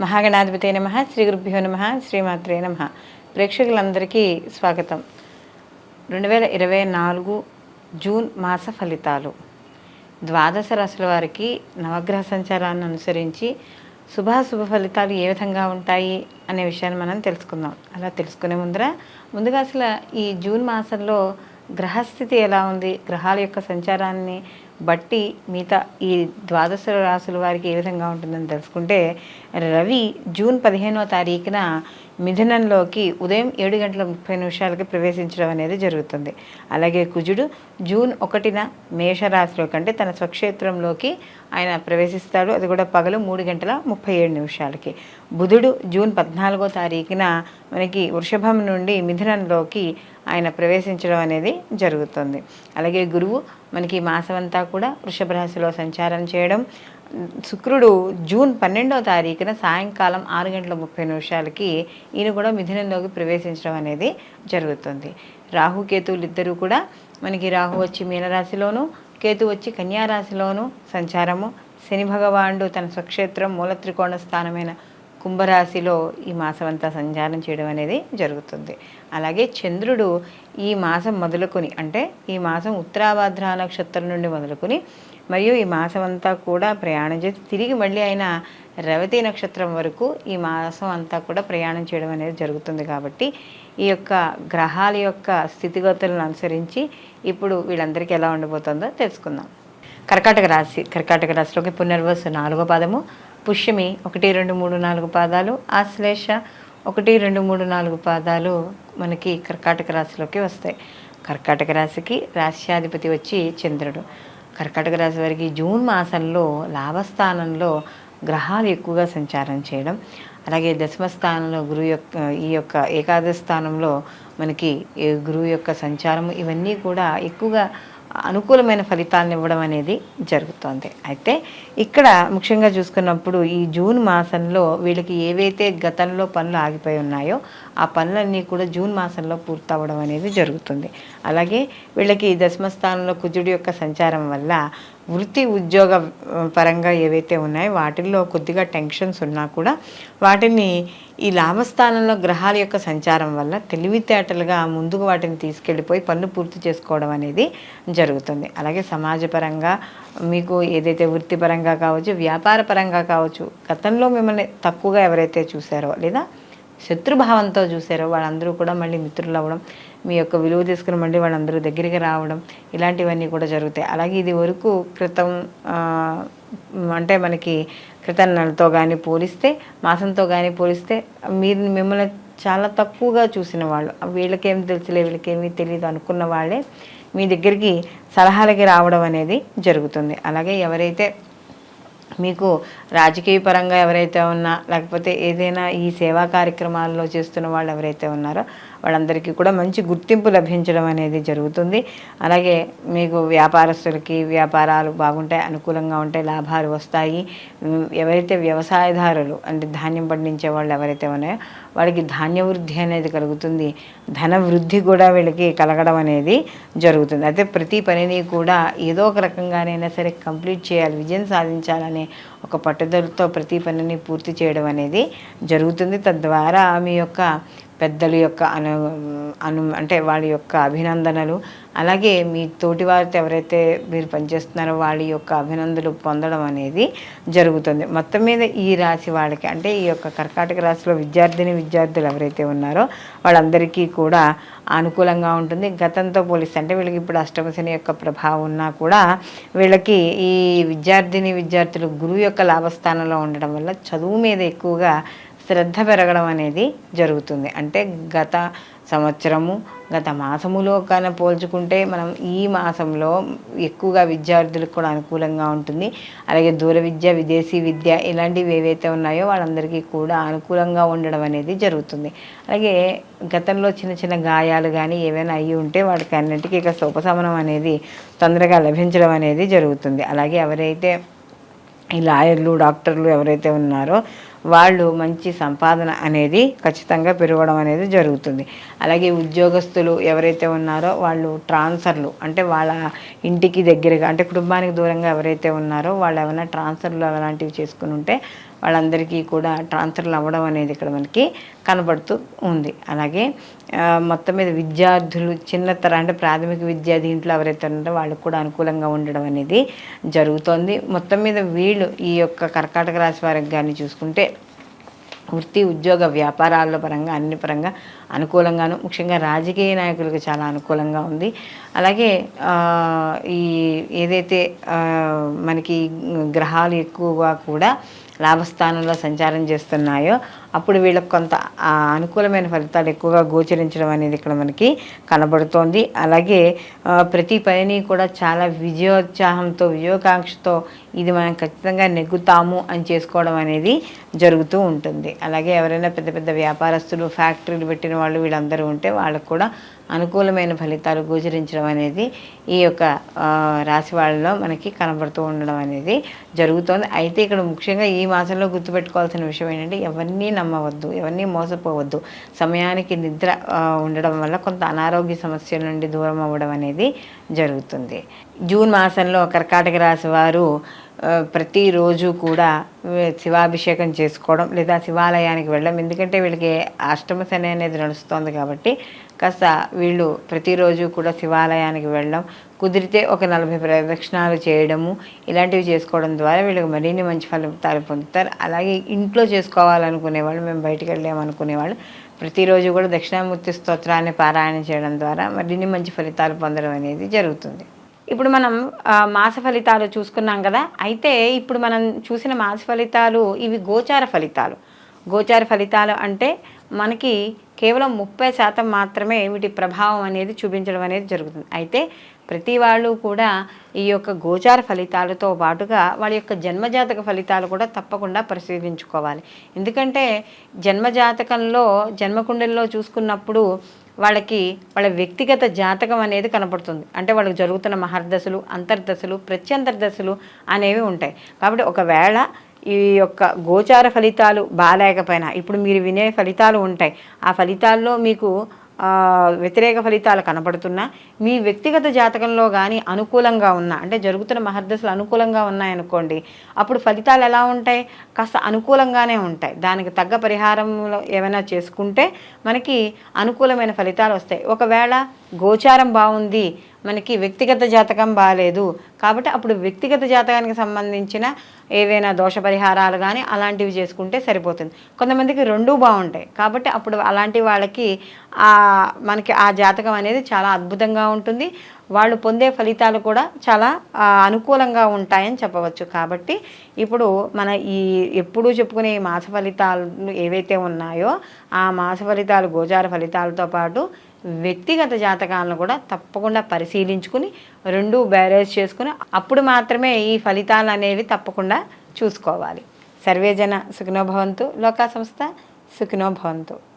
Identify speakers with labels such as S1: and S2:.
S1: మహాగణాధిపతి నమ శ్రీ గురుభ్యో నమ శ్రీమాత్రే నమ. ప్రేక్షకులందరికీ స్వాగతం. రెండు వేల ఇరవై నాలుగు జూన్ మాస ఫలితాలు. ద్వాదశ రాశుల వారికి నవగ్రహ సంచారాన్ని అనుసరించి శుభాశుభ ఫలితాలు ఏ విధంగా ఉంటాయి అనే విషయాన్ని మనం తెలుసుకుందాం. అలా తెలుసుకునే ముందర ముందుగా అసలు ఈ జూన్ మాసంలో గ్రహస్థితి ఎలా ఉంది? గ్రహాల యొక్క సంచారాన్ని బట్టి మిగతా ఈ ద్వాదశ రాశుల వారికి ఏ విధంగా ఉంటుందని తెలుసుకుంటే రవి జూన్ పదిహేనో తారీఖున మిథునంలోకి ఉదయం ఏడు గంటల ముప్పై నిమిషాలకి ప్రవేశించడం అనేది జరుగుతుంది. అలాగే కుజుడు జూన్ ఒకటిన మేషరాశిలోకి అంటే తన స్వక్షేత్రంలోకి ఆయన ప్రవేశిస్తాడు. అది కూడా పగలు మూడు గంటల ముప్పై ఏడు నిమిషాలకి. బుధుడు జూన్ పద్నాలుగో తారీఖున మనకి వృషభం నుండి మిథునంలోకి ఆయన ప్రవేశించడం అనేది జరుగుతుంది. అలాగే గురువు మనకి మాసం అంతా కూడా వృషభ రాశిలో సంచారం చేయడం. శుక్రుడు జూన్ పన్నెండవ తారీఖున సాయంకాలం ఆరు గంటల ముప్పై నిమిషాలకి ఈయన కూడా మిథునంలోకి ప్రవేశించడం అనేది జరుగుతుంది. రాహు కేతువులు ఇద్దరు కూడా మనకి రాహు వచ్చి మీనరాశిలోను కేతు వచ్చి కన్యారాశిలోను సంచారము. శని భగవానుడు తన స్వక్షేత్రం మూల త్రికోణ స్థానమైన కుంభరాశిలో ఈ మాసం అంతా సంచారం చేయడం అనేది జరుగుతుంది. అలాగే చంద్రుడు ఈ మాసం మొదలుకొని అంటే ఈ మాసం ఉత్తరాభాద్ర నక్షత్రం నుండి మొదలుకొని మరియు ఈ మాసం అంతా కూడా ప్రయాణం చేసి తిరిగి మళ్ళీ ఆయన రవతి నక్షత్రం వరకు ఈ మాసం అంతా కూడా ప్రయాణం చేయడం అనేది జరుగుతుంది కాబట్టి ఈ యొక్క గ్రహాల యొక్క స్థితిగతులను అనుసరించి ఇప్పుడు వీళ్ళందరికీ ఎలా ఉండబోతుందో తెలుసుకుందాం. కర్కాటక రాశి కర్కాటక రాశిలోకి పునర్వసు నాలుగో పాదము పుష్యమి ఒకటి రెండు మూడు నాలుగు పాదాలు ఆశ్లేష ఒకటి రెండు మూడు నాలుగు పాదాలు మనకి కర్కాటక రాశిలోకి వస్తాయి. కర్కాటక రాశికి రాశ్యాధిపతి వచ్చి చంద్రుడు. కర్కాటక రాశి వారికి జూన్ మాసంలో లాభస్థానంలో గ్రహాలు ఎక్కువగా సంచారం చేయడం అలాగే దశమ స్థానంలో గురువు యొక్క ఈ యొక్క ఏకాదశ స్థానంలో మనకి గురువు యొక్క సంచారం ఇవన్నీ కూడా ఎక్కువగా అనుకూలమైన ఫలితాలను ఇవ్వడం అనేది జరుగుతుంది. అయితే ఇక్కడ ముఖ్యంగా చూసుకున్నప్పుడు ఈ జూన్ మాసంలో వీళ్ళకి ఏవైతే గతంలో పనులు ఆగిపోయి ఉన్నాయో ఆ పనులన్నీ కూడా జూన్ మాసంలో పూర్తవడం అనేది జరుగుతుంది. అలాగే వీళ్ళకి దశమ స్థానంలో కుజుడి యొక్క సంచారం వల్ల వృత్తి ఉద్యోగ పరంగా ఏవైతే ఉన్నాయో వాటిల్లో కొద్దిగా టెన్షన్స్ ఉన్నా కూడా వాటిని ఈ లాభస్థానంలో గ్రహాల యొక్క సంచారం వల్ల తెలివితేటలుగా ముందుకు వాటిని తీసుకెళ్ళిపోయి పనులు పూర్తి చేసుకోవడం అనేది జరుగుతుంది. అలాగే సమాజపరంగా మీకు ఏదైతే వృత్తిపరంగా కావచ్చు వ్యాపార పరంగా కావచ్చు గతంలో మిమ్మల్ని తక్కువగా ఎవరైతే చూసారో లేదా శత్రుభావంతో చూసారో వాళ్ళందరూ కూడా మళ్ళీ మిత్రులు అవ్వడం మీ యొక్క విలువ తీసుకుని మళ్ళీ వాళ్ళందరూ దగ్గరికి రావడం ఇలాంటివన్నీ కూడా జరుగుతాయి. అలాగే ఇది వరకు క్రితం అంటే మనకి క్రితం నెలతో కానీ పోలిస్తే మాసంతో కానీ పోలిస్తే మీరు మిమ్మల్ని చాలా తక్కువగా చూసిన వాళ్ళు. వీళ్ళకేం తెలుసులే వీళ్ళకేమీ తెలియదు అనుకున్న వాళ్ళే మీ దగ్గరికి సలహాలకి రావడం అనేది జరుగుతుంది. అలాగే ఎవరైతే మీకు రాజకీయ పరంగా ఎవరైతే ఉన్నా లేకపోతే ఏదైనా ఈ సేవా కార్యక్రమాల్లో చేస్తున్న వాళ్ళు ఎవరైతే ఉన్నారో వాళ్ళందరికీ కూడా మంచి గుర్తింపు లభించడం అనేది జరుగుతుంది. అలాగే మీకు వ్యాపారస్తులకి వ్యాపారాలు బాగుంటాయి అనుకూలంగా ఉంటాయి లాభాలు వస్తాయి. ఎవరైతే వ్యవసాయదారులు అంటే ధాన్యం పండించే వాళ్ళు ఎవరైతే ఉన్నాయో వాళ్ళకి ధాన్య వృద్ధి అనేది కలుగుతుంది. ధన వృద్ధి కూడా వీళ్ళకి కలగడం అనేది జరుగుతుంది. అయితే ప్రతి పనిని కూడా ఏదో ఒక రకంగానైనా సరే కంప్లీట్ చేయాలి విజయం సాధించాలనే ఒక పట్టుదలతో ప్రతి పనిని పూర్తి చేయడం అనేది జరుగుతుంది. తద్వారా మీ యొక్క పెద్దల యొక్క అను అను అంటే వాళ్ళ యొక్క అభినందనలు అలాగే మీ తోటి వారితో ఎవరైతే మీరు పనిచేస్తున్నారో వాళ్ళ యొక్క అభినందనలు పొందడం అనేది జరుగుతుంది. మొత్తం మీద ఈ రాశి వాళ్ళకి అంటే ఈ యొక్క కర్కాటక రాశిలో విద్యార్థిని విద్యార్థులు ఎవరైతే ఉన్నారో వాళ్ళందరికీ కూడా అనుకూలంగా ఉంటుంది. గతంతో పోలిస్తే అంటే వీళ్ళకి ఇప్పుడు అష్టమశని యొక్క ప్రభావం ఉన్నా కూడా వీళ్ళకి ఈ విద్యార్థిని విద్యార్థులు గురువు యొక్క లాభస్థానంలో ఉండడం వల్ల చదువు మీద ఎక్కువగా శ్రద్ధ పెరగడం అనేది జరుగుతుంది. అంటే గత సంవత్సరము గత మాసములో కన్నా పోల్చుకుంటే మనం ఈ మాసంలో ఎక్కువగా విద్యార్థులకు కూడా అనుకూలంగా ఉంటుంది. అలాగే దూర విద్య విదేశీ విద్య ఇలాంటివి ఏవైతే ఉన్నాయో వాళ్ళందరికీ కూడా అనుకూలంగా ఉండడం అనేది జరుగుతుంది. అలాగే గతంలో చిన్న చిన్న గాయాలు కానీ ఏవైనా అయ్యి ఉంటే వాటికి అన్నింటికీ ఇక ఉపశమనం అనేది తొందరగా లభించడం అనేది జరుగుతుంది. అలాగే ఎవరైతే ఈ లాయర్లు డాక్టర్లు ఎవరైతే ఉన్నారో వాళ్ళు మంచి సంపాదన అనేది ఖచ్చితంగా పెరగడం అనేది జరుగుతుంది. అలాగే ఉద్యోగస్తులు ఎవరైతే ఉన్నారో వాళ్ళు ట్రాన్స్ఫర్లు అంటే వాళ్ళ ఇంటికి దగ్గరగా అంటే కుటుంబానికి దూరంగా ఎవరైతే ఉన్నారో వాళ్ళు ఏమైనా ట్రాన్స్ఫర్లు అలాంటివి చేసుకుని ఉంటే వాళ్ళందరికీ కూడా ట్రాన్స్ఫర్లు అవ్వడం అనేది ఇక్కడ మనకి కనబడుతూ ఉంది. అలాగే మొత్తం మీద విద్యార్థులు చిన్నతర అంటే ప్రాథమిక విద్యా దీంట్లో ఎవరైతే ఉన్నారో వాళ్ళకు కూడా అనుకూలంగా ఉండడం అనేది జరుగుతోంది. మొత్తం మీద వీళ్ళు ఈ యొక్క కర్కాటక రాశి వారికి కానీ చూసుకుంటే వృత్తి ఉద్యోగ వ్యాపారాల పరంగా అన్ని పరంగా అనుకూలంగాను ముఖ్యంగా రాజకీయ నాయకులకు చాలా అనుకూలంగా ఉంది. అలాగే ఈ ఏదైతే మనకి గ్రహాలు ఎక్కువగా కూడా లాభస్థానంలో సంచారం చేస్తున్నాయో అప్పుడు వీళ్ళకి కొంత అనుకూలమైన ఫలితాలు ఎక్కువగా గోచరించడం అనేది ఇక్కడ మనకి కనబడుతోంది. అలాగే ప్రతి పనిని కూడా చాలా విజయోత్సాహంతో విజయోకాంక్షతో ఇది మనం ఖచ్చితంగా నెగ్గుతాము అని చేసుకోవడం అనేది జరుగుతూ ఉంటుంది. అలాగే ఎవరైనా పెద్ద పెద్ద వ్యాపారస్తులు ఫ్యాక్టరీలు పెట్టిన వాళ్ళు వీళ్ళందరూ ఉంటే వాళ్ళకు కూడా అనుకూలమైన ఫలితాలు గోచరించడం అనేది ఈ యొక్క రాశి వాళ్ళలో మనకి కనబడుతూ ఉండడం అనేది జరుగుతోంది. అయితే ఇక్కడ ముఖ్యంగా ఈ మాసంలో గుర్తుపెట్టుకోవాల్సిన విషయం ఏంటంటే ఎవరిని నమ్మవద్దు ఎవరిని మోసపోవద్దు. సమయానికి నిద్ర ఉండడం వల్ల కొంత అనారోగ్య సమస్యల నుండి దూరం అవ్వడం అనేది జరుగుతుంది. జూన్ మాసంలో కర్కాటక రాశి వారు ప్రతిరోజు కూడా శివాభిషేకం చేసుకోవడం లేదా శివాలయానికి వెళ్ళడం ఎందుకంటే వీళ్ళకి అష్టమ శని అనేది నడుస్తుంది కాబట్టి కాస్త వీళ్ళు ప్రతిరోజు కూడా శివాలయానికి వెళ్ళడం కుదిరితే ఒక నలభై ప్రదక్షిణాలు చేయడము ఇలాంటివి చేసుకోవడం ద్వారా వీళ్ళకి మరిన్ని మంచి ఫలితాలు పొందుతారు. అలాగే ఇంట్లో చేసుకోవాలనుకునే వాళ్ళు మేము బయటికి వెళ్ళామనుకునేవాళ్ళు ప్రతిరోజు కూడా దక్షిణామూర్తి స్తోత్రాన్ని పారాయణ చేయడం ద్వారా మరిన్ని మంచి ఫలితాలు పొందడం అనేది జరుగుతుంది. ఇప్పుడు మనం మాస ఫలితాలు చూసుకున్నాం కదా? అయితే ఇప్పుడు మనం చూసిన మాస ఫలితాలు ఇవి గోచార ఫలితాలు. గోచార ఫలితాలు అంటే మనకి కేవలం ముప్పై శాతం మాత్రమే వీటి ప్రభావం అనేది చూపించడం అనేది జరుగుతుంది. అయితే ప్రతి వాళ్ళు కూడా ఈ యొక్క గోచార ఫలితాలతో పాటుగా వాళ్ళ యొక్క జన్మజాతక ఫలితాలు కూడా తప్పకుండా పరిశీలించుకోవాలి. ఎందుకంటే జన్మజాతకంలో జన్మకుండల్లో చూసుకున్నప్పుడు వాళ్ళకి వాళ్ళ వ్యక్తిగత జాతకం అనేది కనపడుతుంది. అంటే వాళ్ళకి జరుగుతున్న మహర్దశలు అంతర్దశలు ప్రత్యంతర్దశలు అనేవి ఉంటాయి. కాబట్టి ఒకవేళ ఈ యొక్క గోచార ఫలితాలు బాగాలేకపోయినా ఇప్పుడు మీరు వినే ఫలితాలు ఉంటాయి. ఆ ఫలితాల్లో మీకు వ్యతిరేక ఫలితాలు కనపడుతున్నా మీ వ్యక్తిగత జాతకంలో కానీ అనుకూలంగా ఉన్నా అంటే జరుగుతున్న మహర్దశలు అనుకూలంగా ఉన్నాయనుకోండి అప్పుడు ఫలితాలు ఎలా ఉంటాయి? కాస్త అనుకూలంగానే ఉంటాయి. దానికి తగ్గ పరిహారంలో ఏమైనా చేసుకుంటే మనకి అనుకూలమైన ఫలితాలు వస్తాయి. ఒకవేళ గోచారం బాగుంది మనకి వ్యక్తిగత జాతకం బాగాలేదు కాబట్టి అప్పుడు వ్యక్తిగత జాతకానికి సంబంధించిన ఏవైనా దోష పరిహారాలు కానీ అలాంటివి చేసుకుంటే సరిపోతుంది. కొంతమందికి రెండూ బాగుంటాయి. కాబట్టి అప్పుడు అలాంటి వాళ్ళకి మనకి ఆ జాతకం అనేది చాలా అద్భుతంగా ఉంటుంది. వాళ్ళు పొందే ఫలితాలు కూడా చాలా అనుకూలంగా ఉంటాయని చెప్పవచ్చు. కాబట్టి ఇప్పుడు మన ఈ ఎప్పుడూ చెప్పుకునే ఈ మాస ఫలితాలు ఏవైతే ఉన్నాయో ఆ మాస ఫలితాలు గోచార ఫలితాలతో పాటు వ్యక్తిగత జాతకాలను కూడా తప్పకుండా పరిశీలించుకుని రెండు బ్యారేజ్ చేసుకుని అప్పుడు మాత్రమే ఈ ఫలితాలు అనేవి తప్పకుండా చూసుకోవాలి. సర్వేజన సుఖినోభవంతు లోకా సంస్థ సుఖినోభవంతు